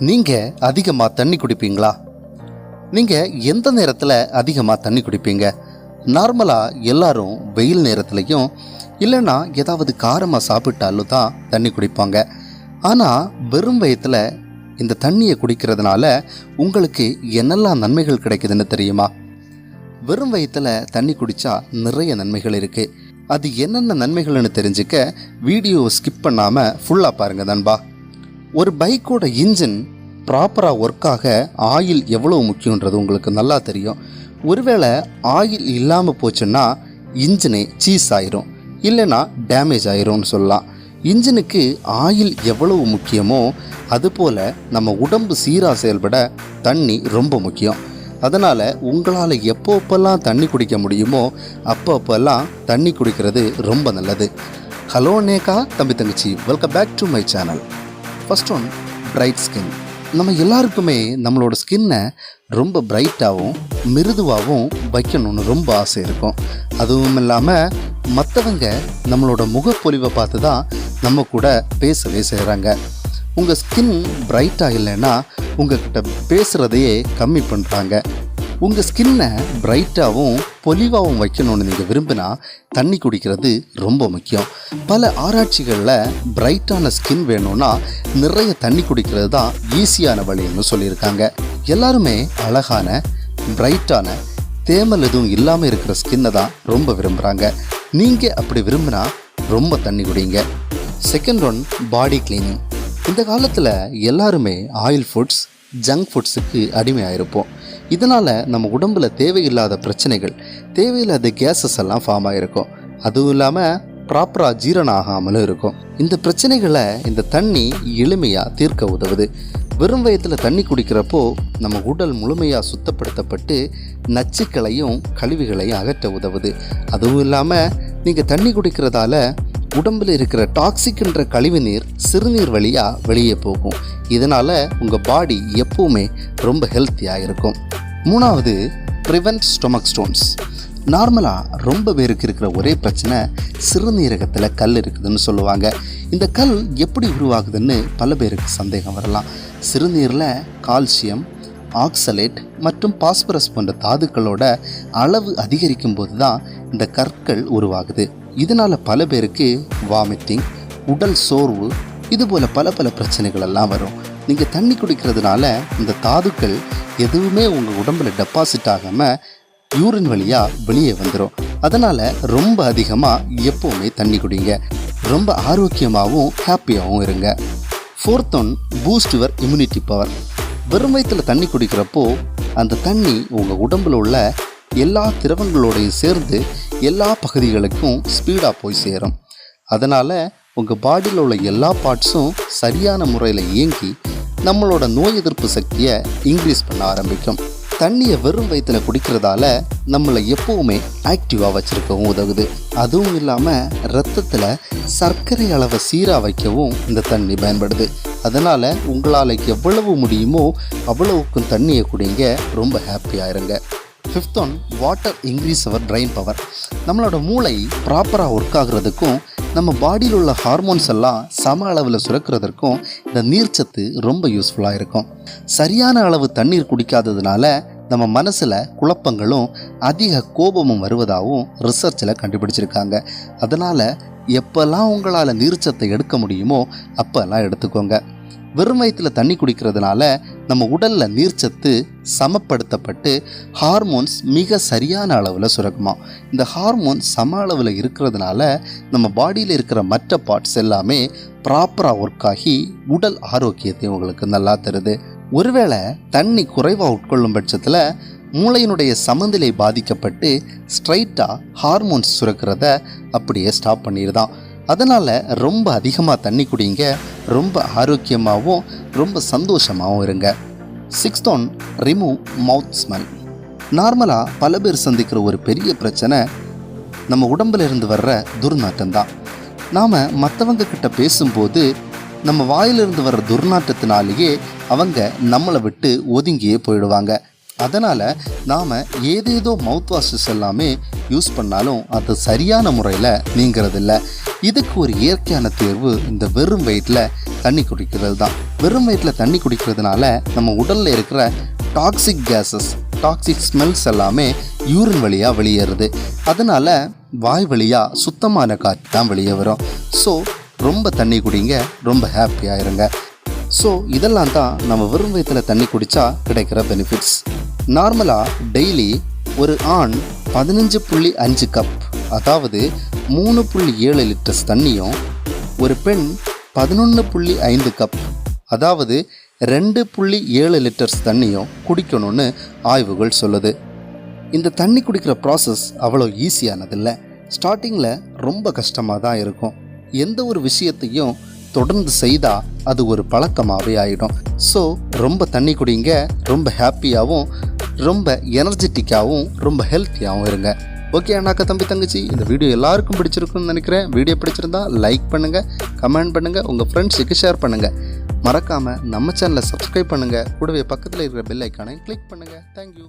நீங்கள் அதிகமாக தண்ணி குடிப்பீங்களா? நீங்கள் எந்த நேரத்தில் அதிகமாக தண்ணி குடிப்பீங்க? நார்மலாக எல்லாரும் வெயில் நேரத்துலையும் இல்லைன்னா ஏதாவது காரமாக சாப்பிட்டாலும் தான் தண்ணி குடிப்பாங்க. ஆனால் வெறும் வயத்தில் இந்த தண்ணியை குடிக்கிறதுனால உங்களுக்கு என்னெல்லாம் நன்மைகள் கிடைக்குதுன்னு தெரியுமா? வெறும் வயிற்றுல தண்ணி குடித்தா நிறைய நன்மைகள் இருக்குது அது என்னென்ன நன்மைகள்னு தெரிஞ்சுக்க வீடியோவை ஸ்கிப் பண்ணாமல் ஃபுல்லாக பாருங்கள் நண்பா. ஒரு பைக்கோட இன்ஜின் ப்ராப்பராக ஒர்க் ஆக ஆயில் எவ்வளோ முக்கியன்றது உங்களுக்கு நல்லா தெரியும். ஒருவேளை ஆயில் இல்லாமல் போச்சுன்னா இன்ஜினே சீஸ் ஆயிரும். இல்லைன்னா டேமேஜ் ஆயிரும்னு சொல்லலாம். இன்ஜினுக்கு ஆயில் எவ்வளவு முக்கியமோ அதுபோல் நம்ம உடம்பு சீராக செயல்பட தண்ணி ரொம்ப முக்கியம். அதனால் உங்களால் எப்போப்பெல்லாம் தண்ணி குடிக்க முடியுமோ அப்பப்போல்லாம் தண்ணி குடிக்கிறது ரொம்ப நல்லது. ஹலோ நேகா தம்பி தங்கச்சி welcome back to my channel first one bright skin நம்ம எல்லாருக்குமே நம்மளோட ஸ்கின்னை ரொம்ப பிரைட்டாகவும் மிருதுவாகவும் வைக்கணும்னு ரொம்ப ஆசை இருக்கும். அதுவும் இல்லாமல் மற்றவங்க நம்மளோட முகப்பொலிவை பார்த்து தான் நம்ம கூட பேசவே செய்கிறாங்க உங்கள் ஸ்கின் பிரைட்டாக இல்லைன்னா உங்ககிட்ட பேசுகிறதையே கம்மி பண்ணுறாங்க உங்கள் ஸ்கின்னை பிரைட்டாகவும் பொலிவாகவும் வைக்கணும்னு நீங்கள் விரும்பினா தண்ணி குடிக்கிறது ரொம்ப முக்கியம். பல ஆராய்ச்சிகளில் பிரைட்டான ஸ்கின் வேணும்னா நிறைய தண்ணி குடிக்கிறது தான் ஈஸியான வழின்னு சொல்லியிருக்காங்க. எல்லாருமே அழகான பிரைட்டான தேமல் எதுவும் இல்லாமல் இருக்கிற ஸ்கின்னை தான் ரொம்ப விரும்புகிறாங்க நீங்கள் அப்படி விரும்பினா ரொம்ப தண்ணி குடிங்க. செகண்ட் ஒன் பாடி கிளீனிங் இந்த காலத்தில் எல்லாருமே ஆயில் ஃபுட்ஸ் ஜங்க் ஃபுட்ஸுக்கு அடிமையாயிருப்போம். இதனால் நம்ம உடம்பில் தேவையில்லாத பிரச்சனைகள் தேவையில்லாத கேஸஸ் எல்லாம் ஃபார்ம் ஆகிருக்கும் அதுவும் இல்லாமல் ப்ராப்பராக ஜீரணம் ஆகாமலும் இருக்கும். இந்த பிரச்சனைகளை இந்த தண்ணி எளிமையாக தீர்க்க உதவுது. வெறும் வயத்தில் தண்ணி குடிக்கிறப்போ நம்ம உடல் முழுமையாக சுத்தப்படுத்தப்பட்டு நச்சுக்களையும் கழிவுகளையும் அகற்ற உதவுது. அதுவும் இல்லாமல் நீங்கள் தண்ணி குடிக்கிறதால உடம்பில் இருக்கிற டாக்ஸிக்ன்ற கழிவு நீர் சிறுநீர் வழியாக வெளியே போகும். இதனால் உங்கள் பாடி எப்போவுமே ரொம்ப ஹெல்த்தியாக இருக்கும். மூணாவது ப்ரிவென்ட் ஸ்டொமக் ஸ்டோன்ஸ் நார்மலாக ரொம்ப பேருக்கு இருக்கிற ஒரே பிரச்சனை சிறுநீரகத்தில் கல் இருக்குதுன்னு சொல்லுவாங்க. இந்த கல் எப்படி உருவாகுதுன்னு பல பேருக்கு சந்தேகம் வரலாம். சிறுநீரில் கால்சியம் ஆக்சலேட் மற்றும் பாஸ்பரஸ் போன்ற தாதுக்களோட அளவு அதிகரிக்கும் போது தான் இந்த கற்கள் உருவாகுது. இதனால் பல பேருக்கு வாமிட்டிங் உடல் சோர்வு இதுபோல் பல பல பிரச்சனைகள் எல்லாம் வரும். நீங்கள் தண்ணி குடிக்கிறதுனால இந்த தாதுக்கள் எதுவுமே உங்கள் உடம்புல டெபாசிட் ஆகாமல் யூரின் வழியாக வெளியே வந்துடும் அதனால் ரொம்ப அதிகமாக எப்போவுமே தண்ணி குடிங்க. ரொம்ப ஆரோக்கியமாகவும் ஹாப்பியாகவும் இருங்க. Fourth one boost your immunity power வெறும் வயிற்றில் தண்ணி குடிக்கிறப்போ அந்த தண்ணி உங்கள் உடம்பில் உள்ள எல்லா திரவங்களோடையும் சேர்ந்து எல்லா பகுதிகளுக்கும் ஸ்பீடாக போய் சேரும். அதனால் உங்கள் பாடியில் உள்ள எல்லா பார்ட்ஸும் சரியான முறையில் இயங்கி நம்மளோட நோய் எதிர்ப்பு சக்தியை இன்க்ரீஸ் பண்ண ஆரம்பிக்கும். தண்ணியை வெறும் வயிற்றுல குடிக்கிறதால நம்மளை எப்போவுமே ஆக்டிவாக வச்சுருக்கவும் உதவுது. அதுவும் இல்லாமல் ரத்தத்தில் சர்க்கரை அளவை சீராக வைக்கவும் இந்த தண்ணி பயன்படுது. அதனால் உங்களால் எவ்வளவு முடியுமோ அவ்வளவுக்கும் தண்ணியை குடிங்க ரொம்ப ஹாப்பியாக இருங்க. Fifth one water increase our brain power நம்மளோட மூளை ப்ராப்பராக ஒர்க் ஆகுறதுக்கும் நம்ம பாடியில் உள்ள ஹார்மோன்ஸ் எல்லாம் சம அளவில் சுரக்கிறதுக்கும் இந்த நீர்ச்சத்து ரொம்ப யூஸ்ஃபுல்லாக இருக்கும். சரியான அளவு தண்ணீர் குடிக்காததுனால நம்ம மனசில் குழப்பங்களும் அதிக கோபமும் வருவதாகவும் ரிசர்ச்சில் கண்டுபிடிச்சிருக்காங்க. அதனால் எப்போல்லாம் உங்களால் நீர்ச்சத்தை எடுக்க முடியுமோ அப்போல்லாம் எடுத்துக்கோங்க. வெறும் வயிற்றில் தண்ணி குடிக்கிறதுனால நம்ம உடலில் நீர்ச்சத்து சமப்படுத்தப்பட்டு ஹார்மோன்ஸ் மிக சரியான அளவில் சுரக்குமா. இந்த ஹார்மோன் சம அளவில் இருக்கிறதுனால நம்ம பாடியில் இருக்கிற மற்ற பார்ட்ஸ் எல்லாமே ப்ராப்பராக ஒர்க் ஆகி உடல் ஆரோக்கியத்தை உங்களுக்கு நல்லா தருது. ஒருவேளை தண்ணி குறைவாக உட்கொள்ளும் பட்சத்தில் மூளையினுடைய சமநிலை பாதிக்கப்பட்டு ஸ்ட்ரைட்டாக ஹார்மோன்ஸ் சுரக்கிறத அப்படியே ஸ்டாப் பண்ணிடுதான். அதனால் ரொம்ப அதிகமாக தண்ணி குடிங்க. ரொம்ப ஆரோக்கியமாகவும் ரொம்ப சந்தோஷமாகவும் இருங்க. Sixth one remove mouth smell நார்மலாக பல பேர் சந்திக்கிற ஒரு பெரிய பிரச்சனை நம்ம உடம்புல இருந்து வர்ற துர்நாற்றம் தான் நாம் மற்றவங்க கிட்ட பேசும்போது நம்ம வாயிலிருந்து வர்ற துர்நாற்றத்தினாலேயே அவங்க நம்மளை விட்டு ஒதுங்கியே போயிடுவாங்க. அதனால் நாம் ஏதேதோ மவுத் வாஷஸ் எல்லாமே யூஸ் பண்ணாலும் அது சரியான முறையில் நீங்கிறதில்ல. இதுக்கு ஒரு இயற்கையான தேர்வு இந்த வெறும் வயிற்றில் தண்ணி குடிக்கிறது தான். வெறும் வயிற்றில் தண்ணி குடிக்கிறதுனால நம்ம உடலில் இருக்கிற டாக்ஸிக் கேஸஸ் டாக்ஸிக் ஸ்மெல்ஸ் எல்லாமே யூரின் வழியாக வெளியேறுது. அதனால் வாய் வழியாக சுத்தமான காற்று தான் வெளியே வரும். ஸோ ரொம்ப தண்ணி குடிங்க ரொம்ப ஹாப்பியாக இருங்க ஸோ இதெல்லாம் தான் நம்ம வெறும் வயிற்றில் தண்ணி குடித்தா கிடைக்கிற பெனிஃபிட்ஸ் நார்மலாக டெய்லி ஒரு ஆண் பதினஞ்சு புள்ளி அஞ்சு கப் அதாவது மூணு புள்ளி ஏழு லிட்டர்ஸ் தண்ணியும் ஒரு பெண் பதினொன்று புள்ளி ஐந்து கப் அதாவது ரெண்டு புள்ளி ஏழு லிட்டர்ஸ் தண்ணியும் குடிக்கணும்னு ஆய்வுகள் சொல்லுது. இந்த தண்ணி குடிக்கிற ப்ராசஸ் அவ்வளோ ஈஸியானதில்லை ஸ்டார்டிங்கில் ரொம்ப கஷ்டமாக தான் இருக்கும். எந்த ஒரு விஷயத்தையும் தொடர்ந்து செய்தால் அது ஒரு பழக்கமாகவே ஆகிடும் ஸோ ரொம்ப தண்ணி குடிங்க ரொம்ப ஹாப்பியாகவும் ரொம்ப எனர்ஜெட்டிக்காகவும் ரொம்ப ஹெல்த்தியாகவும் இருங்க. ஓகே அண்ணாக்கா தம்பி தங்கச்சி இந்த வீடியோ எல்லாருக்கும் பிடிச்சிருக்குன்னு நினைக்கிறேன். வீடியோ பிடிச்சிருந்தா லைக் பண்ணுங்கள் கமெண்ட் பண்ணுங்கள் உங்கள் ஃப்ரெண்ட்ஸுக்கு ஷேர் பண்ணுங்கள் மறக்காமல் நம்ம சேனலை சப்ஸ்கிரைப் பண்ணுங்கள் கூடவே பக்கத்தில் இருக்கிற பெல் ஐக்கானை கிளிக் பண்ணுங்கள் தேங்க்யூ